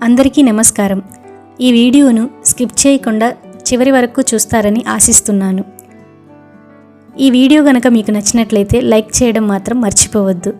అందరికీ నమస్కారం. ఈ వీడియోను స్కిప్ చేయకుండా చివరి వరకు చూస్తారని ఆశిస్తున్నాను. ఈ వీడియో గనక మీకు నచ్చినట్లయితే లైక్ చేయడం మాత్రం మర్చిపోవద్దు.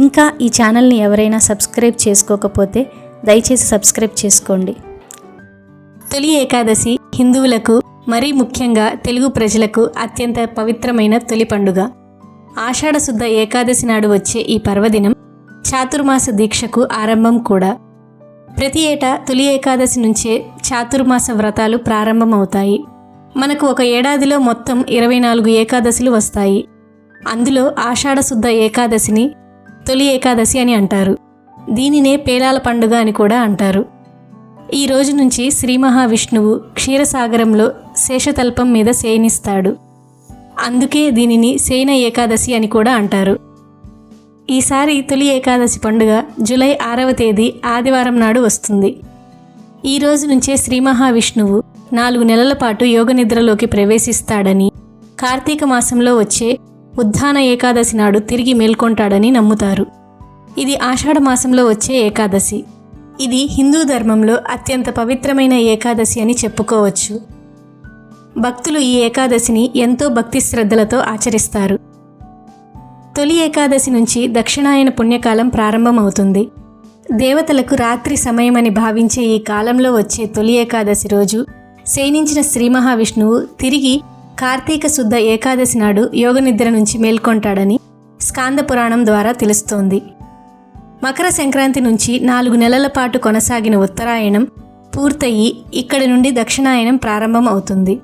ఇంకా ఈ ఛానల్ని ఎవరైనా సబ్స్క్రైబ్ చేసుకోకపోతే దయచేసి సబ్స్క్రైబ్ చేసుకోండి. తొలి ఏకాదశి హిందువులకు మరీ ముఖ్యంగా తెలుగు ప్రజలకు అత్యంత పవిత్రమైన తొలి పండుగ. ఆషాఢశుద్ధ ఏకాదశి నాడు వచ్చే ఈ పర్వదినం చాతుర్మాస దీక్షకు ఆరంభం కూడా. ప్రతి ఏటా తొలి ఏకాదశి నుంచే చాతుర్మాస వ్రతాలు ప్రారంభమవుతాయి. మనకు ఒక ఏడాదిలో మొత్తం ఇరవై నాలుగు ఏకాదశులు వస్తాయి. అందులో ఆషాఢశుద్ధ ఏకాదశిని తొలి ఏకాదశి అని అంటారు. దీనినే పేలాల పండుగ అని కూడా అంటారు. ఈ రోజు నుంచి శ్రీ మహావిష్ణువు క్షీరసాగరంలో శేషతల్పం మీద శయనిస్తాడు. అందుకే దీనిని శయన ఏకాదశి అని కూడా అంటారు. ఈసారి తొలి ఏకాదశి పండుగ జూలై ఆరవ తేదీ ఆదివారం నాడు వస్తుంది. ఈ రోజు నుంచే శ్రీ మహావిష్ణువు నాలుగు నెలల పాటు యోగ నిద్రలోకి ప్రవేశిస్తాడని కార్తీక మాసంలో వచ్చే ఉద్దాన ఏకాదశి నాడు తిరిగి మేల్కొంటాడని నమ్ముతారు. ఇది ఆషాఢ మాసంలో వచ్చే ఏకాదశి. ఇది హిందూ ధర్మంలో అత్యంత పవిత్రమైన ఏకాదశి అని చెప్పుకోవచ్చు. భక్తులు ఈ ఏకాదశిని ఎంతో భక్తి శ్రద్ధలతో ఆచరిస్తారు. తొలి ఏకాదశి నుంచి దక్షిణాయన పుణ్యకాలం ప్రారంభమవుతుంది. దేవతలకు రాత్రి సమయమని భావించే ఈ కాలంలో వచ్చే తొలి ఏకాదశి రోజు శయనించిన శ్రీ మహావిష్ణువు తిరిగి కార్తీక శుద్ధ ఏకాదశి నాడు యోగనిద్ర నుంచి మేల్కొంటాడని స్కాంద పురాణం ద్వారా తెలుస్తోంది. మకర సంక్రాంతి నుంచి నాలుగు నెలల పాటు కొనసాగిన ఉత్తరాయణం పూర్తయి ఇక్కడి నుండి దక్షిణాయనం ప్రారంభం అవుతుంది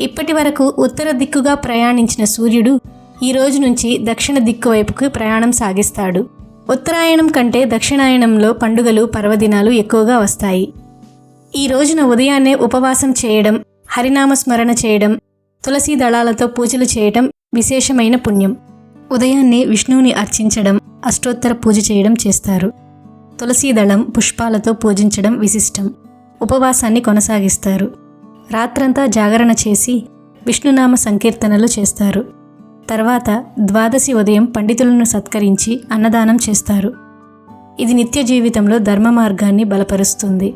ఇప్పటి వరకు ఉత్తర దిక్కుగా ప్రయాణించిన సూర్యుడు ఈ రోజు నుంచి దక్షిణ దిక్కు వైపుకు ప్రయాణం సాగిస్తాడు. ఉత్తరాయణం కంటే దక్షిణాయనంలో పండుగలు పర్వదినాలు ఎక్కువగా వస్తాయి. ఈ రోజున ఉదయాన్నే ఉపవాసం చేయడం హరినామ స్మరణ చేయడం తులసి దళాలతో పూజలు చేయడం విశేషమైన పుణ్యం. ఉదయాన్నే విష్ణువుని అర్చించడం అష్టోత్తర పూజ చేయడం చేస్తారు. తులసీ దళం పుష్పాలతో పూజించడం విశిష్టం. ఉపవాసాన్ని కొనసాగిస్తారు. రాత్రంతా జాగరణ చేసి విష్ణునామ సంకీర్తనలు చేస్తారు. తర్వాత ద్వాదశి ఉదయం పండితులను సత్కరించి అన్నదానం చేస్తారు. ఇది నిత్య జీవితంలో ధర్మ మార్గాన్ని బలపరుస్తుంది.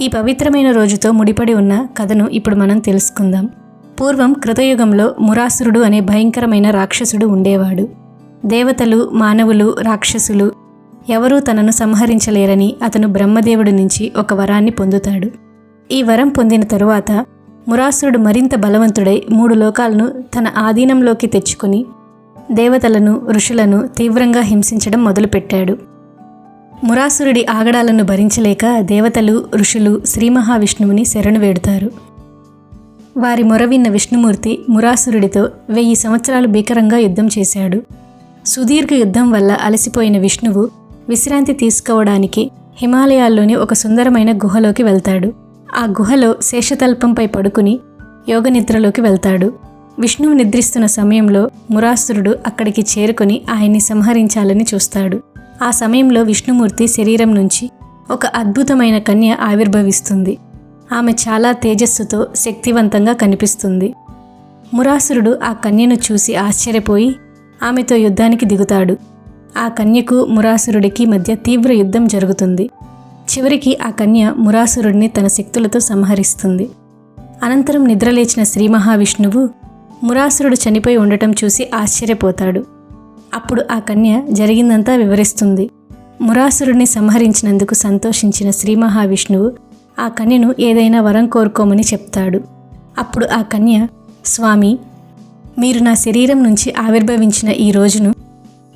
ఈ పవిత్రమైన రోజుతో ముడిపడి ఉన్న కథను ఇప్పుడు మనం తెలుసుకుందాం. పూర్వం కృతయుగంలో మురాసురుడు అనే భయంకరమైన రాక్షసుడు ఉండేవాడు. దేవతలు మానవులు రాక్షసులు ఎవరూ తనను సంహరించలేరని అతను బ్రహ్మదేవుడి నుంచి ఒక వరాన్ని పొందుతాడు. ఈ వరం పొందిన తరువాత మురాసురుడు మరింత బలవంతుడై మూడు లోకాలను తన ఆధీనంలోకి తెచ్చుకుని దేవతలను ఋషులను తీవ్రంగా హింసించడం మొదలుపెట్టాడు. మురాసురుడి ఆగడాలను భరించలేక దేవతలు ఋషులు శ్రీ మహావిష్ణువుని శరణు వేడుతారు. వారి మొరవిన్న విష్ణుమూర్తి మురాసురుడితో వెయ్యి సంవత్సరాలు భీకరంగా యుద్ధం చేశాడు. సుదీర్ఘ యుద్ధం వల్ల అలసిపోయిన విష్ణువు విశ్రాంతి తీసుకోవడానికి హిమాలయాల్లోని ఒక సుందరమైన గుహలోకి వెళ్తాడు. ఆ గుహలో శేషతల్పంపై పడుకుని యోగనిద్రలోకి వెళ్తాడు. విష్ణువు నిద్రిస్తున్న సమయంలో మురాసురుడు అక్కడికి చేరుకుని ఆయన్ని సంహరించాలని చూస్తాడు. ఆ సమయంలో విష్ణుమూర్తి శరీరం నుంచి ఒక అద్భుతమైన కన్య ఆవిర్భవిస్తుంది. ఆమె చాలా తేజస్సుతో శక్తివంతంగా కనిపిస్తుంది. మురాసురుడు ఆ కన్యను చూసి ఆశ్చర్యపోయి ఆమెతో యుద్ధానికి దిగుతాడు. ఆ కన్యకు మురాసురుడికి మధ్య తీవ్ర యుద్ధం జరుగుతుంది. చివరికి ఆ కన్య మురాసురుడిని తన శక్తులతో సంహరిస్తుంది. అనంతరం నిద్రలేచిన శ్రీ మహావిష్ణువు మురాసురుడు చనిపోయి ఉండటం చూసి ఆశ్చర్యపోతాడు. అప్పుడు ఆ కన్య జరిగిందంతా వివరిస్తుంది. మురాసురుడిని సంహరించినందుకు సంతోషించిన శ్రీ మహావిష్ణువు ఆ కన్యను ఏదైనా వరం కోరుకోమని చెప్తాడు. అప్పుడు ఆ కన్య స్వామి మీరు నా శరీరం నుంచి ఆవిర్భవించిన ఈ రోజును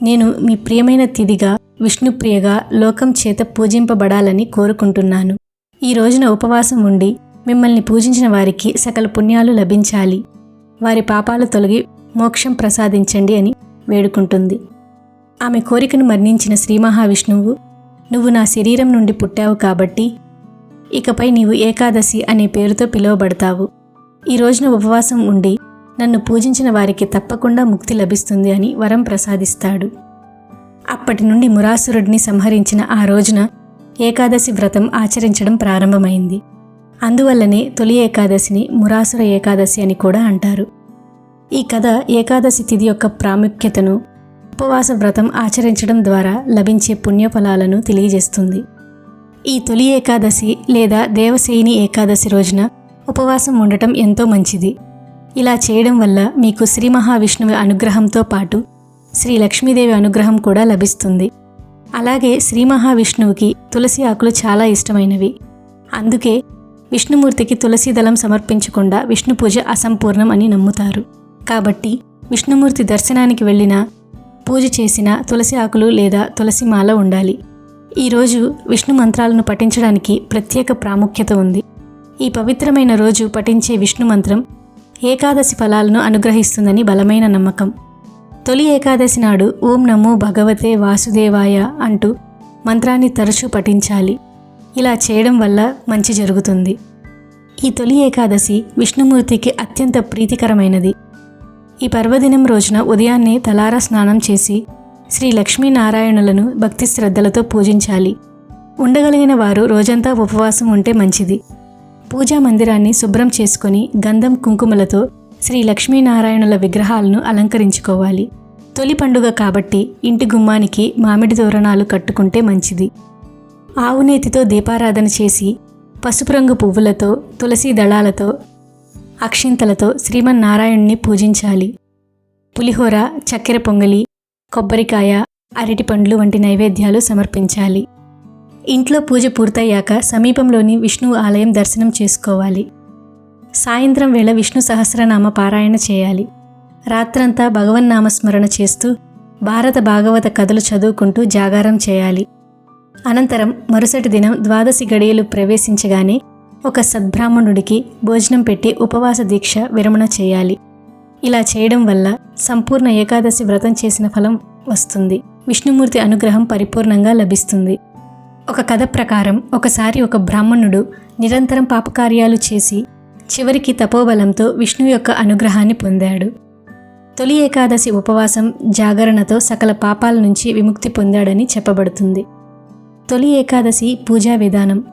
నేను మీ ప్రియమైన తిదిగా విష్ణుప్రియగా లోకం చేత పూజింపబడాలని కోరుకుంటున్నాను. ఈ రోజున ఉపవాసం ఉండి మిమ్మల్ని పూజించిన వారికి సకల పుణ్యాలు లభించాలి. వారి పాపాలు తొలగి మోక్షం ప్రసాదించండి అని వేడుకుంటుంది. ఆమె కోరికను మరణించిన శ్రీ మహావిష్ణువు నువ్వు నా శరీరం నుండి పుట్టావు కాబట్టి ఇకపై నీవు ఏకాదశి అనే పేరుతో పిలువబడతావు. ఈ రోజున ఉపవాసం ఉండి నన్ను పూజించిన వారికి తప్పకుండా ముక్తి లభిస్తుంది అని వరం ప్రసాదిస్తాడు. అప్పటి నుండి మురాసురుడిని సంహరించిన ఆ రోజున ఏకాదశి వ్రతం ఆచరించడం ప్రారంభమైంది. అందువల్లనే తొలి ఏకాదశిని మురాసుర ఏకాదశి అని కూడా అంటారు. ఈ కథ ఏకాదశి తిథి యొక్క ప్రాముఖ్యతను ఉపవాస వ్రతం ఆచరించడం ద్వారా లభించే పుణ్యఫలాలను తెలియజేస్తుంది. ఈ తొలి ఏకాదశి లేదా దేవసేని ఏకాదశి రోజున ఉపవాసం ఉండటం ఎంతో మంచిది. ఇలా చేయడం వల్ల మీకు శ్రీ మహావిష్ణువు అనుగ్రహంతో పాటు శ్రీ లక్ష్మీదేవి అనుగ్రహం కూడా లభిస్తుంది. అలాగే శ్రీ మహావిష్ణువుకి తులసి ఆకులు చాలా ఇష్టమైనవి. అందుకే విష్ణుమూర్తికి తులసి దళం సమర్పించకుండా విష్ణు పూజ అసంపూర్ణం అని నమ్ముతారు. కాబట్టి విష్ణుమూర్తి దర్శనానికి వెళ్ళినా పూజ చేసిన తులసి ఆకులు లేదా తులసి మాల ఉండాలి. ఈరోజు విష్ణు మంత్రాలను పఠించడానికి ప్రత్యేక ప్రాముఖ్యత ఉంది. ఈ పవిత్రమైన రోజు పఠించే విష్ణు మంత్రం ఏకాదశి ఫలాలను అనుగ్రహిస్తుందని బలమైన నమ్మకం. తొలి ఏకాదశి నాడు ఓం నమో భగవతే వాసుదేవాయ అంటూ మంత్రాన్ని తరచూ పఠించాలి. ఇలా చేయడం వల్ల మంచి జరుగుతుంది. ఈ తొలి ఏకాదశి విష్ణుమూర్తికి అత్యంత ప్రీతికరమైనది. ఈ పర్వదినం రోజున ఉదయాన్నే తలారా స్నానం చేసి శ్రీ లక్ష్మీనారాయణులను భక్తి శ్రద్ధలతో పూజించాలి. ఉండగలిగిన వారు రోజంతా ఉపవాసం ఉంటే మంచిది. పూజా మందిరాన్ని శుభ్రం చేసుకొని గంధం కుంకుమలతో శ్రీ లక్ష్మీనారాయణుల విగ్రహాలను అలంకరించుకోవాలి. తొలి పండుగ కాబట్టి ఇంటి గుమ్మానికి మామిడి తోరణాలు కట్టుకుంటే మంచిది. ఆవునేతితో దీపారాధన చేసి పసుపు రంగు పువ్వులతో తులసి దళాలతో అక్షింతలతో శ్రీమన్నారాయణ్ణి పూజించాలి. పులిహోర చక్కెర పొంగలి కొబ్బరికాయ అరటిపండ్లు వంటి నైవేద్యాలు సమర్పించాలి. ఇంట్లో పూజ పూర్తయ్యాక సమీపంలోని విష్ణు ఆలయం దర్శనం చేసుకోవాలి. సాయంత్రం వేళ విష్ణు సహస్రనామ పారాయణ చేయాలి. రాత్రంతా భగవన్నామస్మరణ చేస్తూ భారత భాగవత కథలు చదువుకుంటూ జాగారం చేయాలి. అనంతరం మరుసటి దినం ద్వాదశి గడియలు ప్రవేశించగానే ఒక సద్బ్రాహ్మణుడికి భోజనం పెట్టి ఉపవాస దీక్ష విరమణ చేయాలి. ఇలా చేయడం వల్ల సంపూర్ణ ఏకాదశి వ్రతం చేసిన ఫలం వస్తుంది. విష్ణుమూర్తి అనుగ్రహం పరిపూర్ణంగా లభిస్తుంది. ఒక కథ ప్రకారం ఒకసారి ఒక బ్రాహ్మణుడు నిరంతరం పాపకార్యాలు చేసి చివరికి తపోబలంతో విష్ణు యొక్క అనుగ్రహాన్ని పొందాడు. తొలి ఏకాదశి ఉపవాసం జాగరణతో సకల పాపాల నుంచి విముక్తి పొందాడని చెప్పబడుతుంది. తొలి ఏకాదశి పూజా విధానం.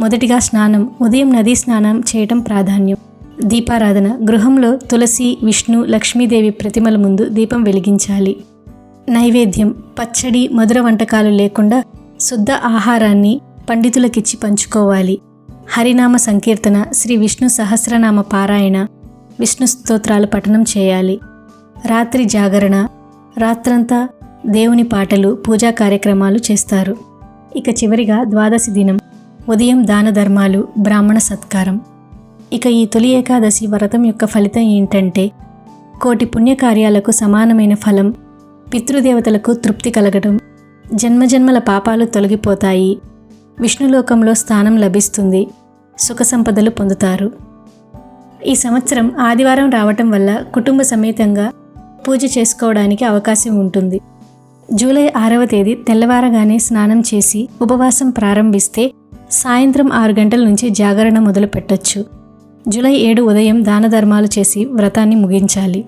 మొదటిగా స్నానం ఉదయం నదీ స్నానం చేయటం ప్రాధాన్యం. దీపారాధన. గృహంలో తులసి విష్ణు లక్ష్మీదేవి ప్రతిమల ముందు దీపం వెలిగించాలి. నైవేద్యం. పచ్చడి మధుర వంటకాలు లేకుండా శుద్ధ ఆహారాన్ని పండితులకిచ్చి పంచుకోవాలి. హరినామ సంకీర్తన శ్రీ విష్ణు సహస్రనామ పారాయణ విష్ణు స్తోత్రాలు పఠనం చేయాలి. రాత్రి జాగరణ రాత్రంతా దేవుని పాటలు పూజా కార్యక్రమాలు చేస్తారు. ఇక చివరిగా ద్వాదశి దినం ఉదయం దాన ధర్మాలు బ్రాహ్మణ సత్కారం. ఇక ఈ తొలి ఏకాదశి వ్రతం యొక్క ఫలితం ఏంటంటే కోటి పుణ్యకార్యాలకు సమానమైన ఫలం పితృదేవతలకు తృప్తి కలగడం జన్మజన్మల పాపాలు తొలగిపోతాయి. విష్ణులోకంలో స్థానం లభిస్తుంది. సుఖ సంపదలు పొందుతారు. ఈ సంవత్సరం ఆదివారం రావటం వల్ల కుటుంబ సమేతంగా పూజ చేసుకోవడానికి అవకాశం ఉంటుంది. జూలై ఆరవ తేదీ తెల్లవారగానే స్నానం చేసి ఉపవాసం ప్రారంభిస్తే సాయంత్రం ఆరు గంటల నుంచి జాగరణ మొదలు పెట్టొచ్చు. జూలై ఏడు ఉదయం దాన ధర్మాలు చేసి వ్రతాన్ని ముగించాలి.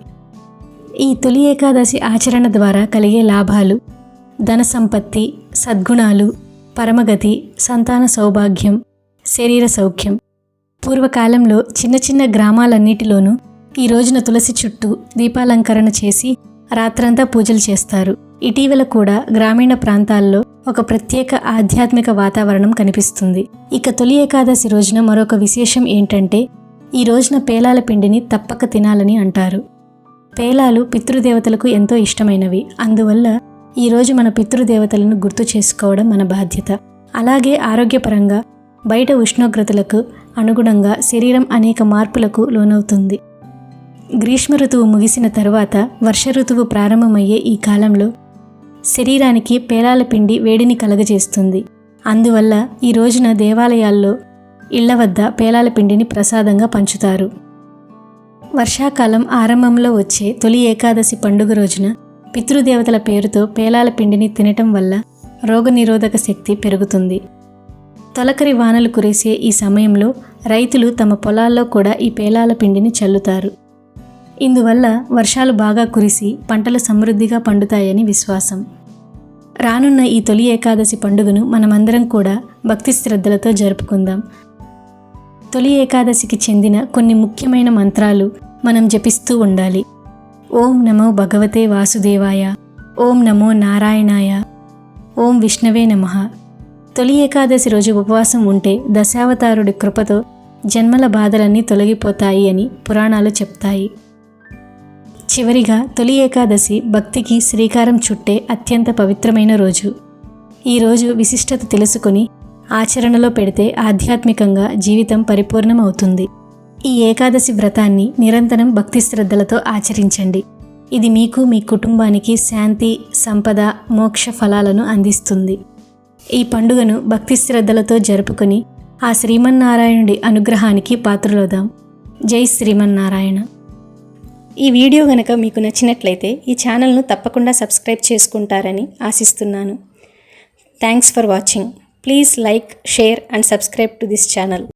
ఈ తొలి ఏకాదశి ఆచరణ ద్వారా కలిగే లాభాలు ధన సంపత్తి సద్గుణాలు పరమగతి సంతాన సౌభాగ్యం శరీర సౌఖ్యం. పూర్వకాలంలో చిన్న చిన్న గ్రామాలన్నిటిలోనూ ఈ రోజున తులసి చుట్టూ దీపాలంకరణ చేసి రాత్రంతా పూజలు చేస్తారు. ఇటీవల కూడా గ్రామీణ ప్రాంతాల్లో ఒక ప్రత్యేక ఆధ్యాత్మిక వాతావరణం కనిపిస్తుంది. ఇక తొలి ఏకాదశి రోజున మరొక విశేషం ఏంటంటే ఈ రోజున పేలాల పిండిని తప్పక తినాలని అంటారు. పేలాలు పితృదేవతలకు ఎంతో ఇష్టమైనవి. అందువల్ల ఈరోజు మన పితృదేవతలను గుర్తు చేసుకోవడం మన బాధ్యత. అలాగే ఆరోగ్యపరంగా బయట ఉష్ణోగ్రతలకు అనుగుణంగా శరీరం అనేక మార్పులకు లోనవుతుంది. గ్రీష్మ ఋతువు ముగిసిన తర్వాత వర్ష ఋతువు ప్రారంభమయ్యే ఈ కాలంలో శరీరానికి పేలాల పిండి వేడిని కలగజేస్తుంది. అందువల్ల ఈ రోజున దేవాలయాల్లో ఇళ్ళ వద్ద పేలాల పిండిని ప్రసాదంగా పంచుతారు. వర్షాకాలం ఆరంభంలో వచ్చే తొలి ఏకాదశి పండుగ రోజున పితృదేవతల పేరుతో పేలాల పిండిని తినటం వల్ల రోగనిరోధక శక్తి పెరుగుతుంది. తొలకరి వానలు కురిసే ఈ సమయంలో రైతులు తమ పొలాల్లో కూడా ఈ పేలాల పిండిని చల్లుతారు. ఇందువల్ల వర్షాలు బాగా కురిసి పంటలు సమృద్ధిగా పండుతాయని విశ్వాసం. రానున్న ఈ తొలి ఏకాదశి పండుగను మనమందరం కూడా భక్తి శ్రద్ధలతో జరుపుకుందాం. తొలి ఏకాదశికి చెందిన కొన్ని ముఖ్యమైన మంత్రాలు మనం జపిస్తూ ఉండాలి. ఓం నమో భగవతే వాసుదేవాయ. ఓం నమో నారాయణాయ. ఓం విష్ణవే నమ. తొలి ఏకాదశి రోజు ఉపవాసం ఉంటే దశావతారుడి కృపతో జన్మల బాధలన్నీ తొలగిపోతాయి అని పురాణాలు చెప్తాయి. చివరిగా తొలి ఏకాదశి భక్తికి శ్రీకారం చుట్టే అత్యంత పవిత్రమైన రోజు. ఈ రోజు విశిష్టత తెలుసుకుని ఆచరణలో పెడితే ఆధ్యాత్మికంగా జీవితం పరిపూర్ణమవుతుంది. ఈ ఏకాదశి వ్రతాన్ని నిరంతరం భక్తి శ్రద్ధలతో ఆచరించండి. ఇది మీకు మీ కుటుంబానికి శాంతి సంపద మోక్ష ఫలాలను అందిస్తుంది. ఈ పండుగను భక్తి శ్రద్ధలతో జరుపుకొని ఆ శ్రీమన్నారాయణుడి అనుగ్రహానికి పాత్రలోదాం జై శ్రీమన్నారాయణ. ఈ వీడియో గనక మీకు నచ్చినట్లయితే ఈ ఛానల్ను తప్పకుండా సబ్స్క్రైబ్ చేసుకుంటారని ఆశిస్తున్నాను. Thanks for watching. Please like share and subscribe to this channel.